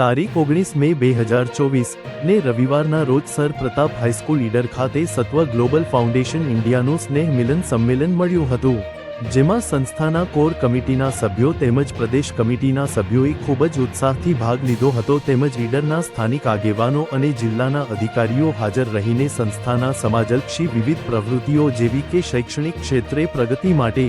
તારીખ ઓગણીસ મે બે હજાર ચોવીસ ને રવિવારના રોજ સર પ્રતાપ હાઈસ્કૂલ ઈડર ખાતે સત્વ ગ્લોબલ ફાઉન્ડેશન ઇન્ડિયાનું સ્નેહ મિલન સંમેલન મળ્યું હતું, જેમાં સંસ્થાના કોર કમિટીના સભ્યો તેમજ પ્રદેશ કમિટીના સભ્યોએ ખૂબ જ ઉત્સાહથી ભાગ લીધો હતો તેમજ ઈડરના સ્થાનિક આગેવાનો અને જિલ્લાના અધિકારીઓ હાજર રહીને સંસ્થાના સમાજલક્ષી વિવિધ પ્રવૃત્તિઓ જેવી કે શૈક્ષણિક ક્ષેત્રે પ્રગતિ માટે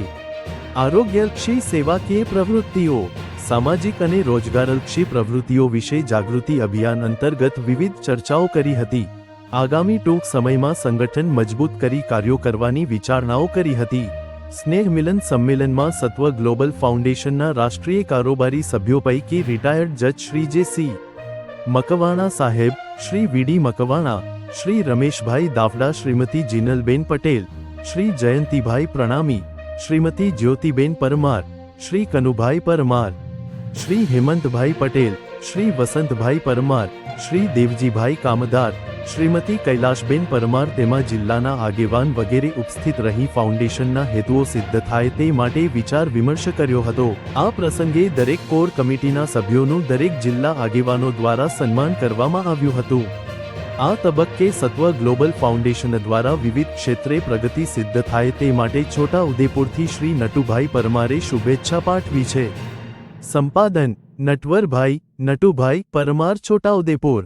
આરોગ્યલક્ષી સેવાકીય પ્રવૃત્તિઓ સામાજિક અને રોજગારલક્ષી પ્રવૃત્તિઓ વિશે જાગૃતિ અભિયાન અંતર્ગત વિવિધ ચર્ચાઓ કરી હતી. આગામી ટૂંક સમયમાં સંગઠન મજબૂત કરી કાર્યો કરવાની વિચારણાઓ કરી હતી. સ્નેહ મિલન સંમેલનમાં સત્વ ગ્લોબલ ફાઉન્ડેશનના રાષ્ટ્રીય કારોબારી સભ્યો પૈકી રિટાયર્ડ જજ શ્રી જે સી. મકવાણા સાહેબ, શ્રી વીડી મકવાણા, શ્રી રમેશભાઈ દાફડા, શ્રીમતી જીનલબેન પટેલ, શ્રી જયંતિભાઈ પ્રણામી, શ્રીમતી જ્યોતિબેન પરમાર, શ્રી કનુભાઈ પરમાર શ્રી હેમંતભાઈ પટેલ, શ્રી વસંતભાઈ પરમાર, શ્રી દેવજીભાઈ કામદાર, શ્રીમતી કૈલાશબેન પરમાર તેમાં જિલ્લાના આગેવાન વગેરે ઉપસ્થિત રહી ફાઉન્ડેશનના હેતુઓ સિદ્ધ થાય તે માટે વિચાર વિમર્શ કર્યો હતો. આ પ્રસંગે દરેક કોર કમિટીના સભ્યોનું દરેક જિલ્લા આગેવાનો દ્વારા સન્માન કરવામાં આવ્યું હતું. આ તબક્કે સત્વ ગ્લોબલ ફાઉન્ડેશન દ્વારા વિવિધ ક્ષેત્રે પ્રગતિ સિદ્ધ થાય તે માટે છોટા ઉદેપુરથી શ્રી નટુભાઈ પરમારે શુભેચ્છા પાઠવી છે. સંપાદન નટવરભાઈ નટુભાઈ પરમાર છોટાઉદેપુર.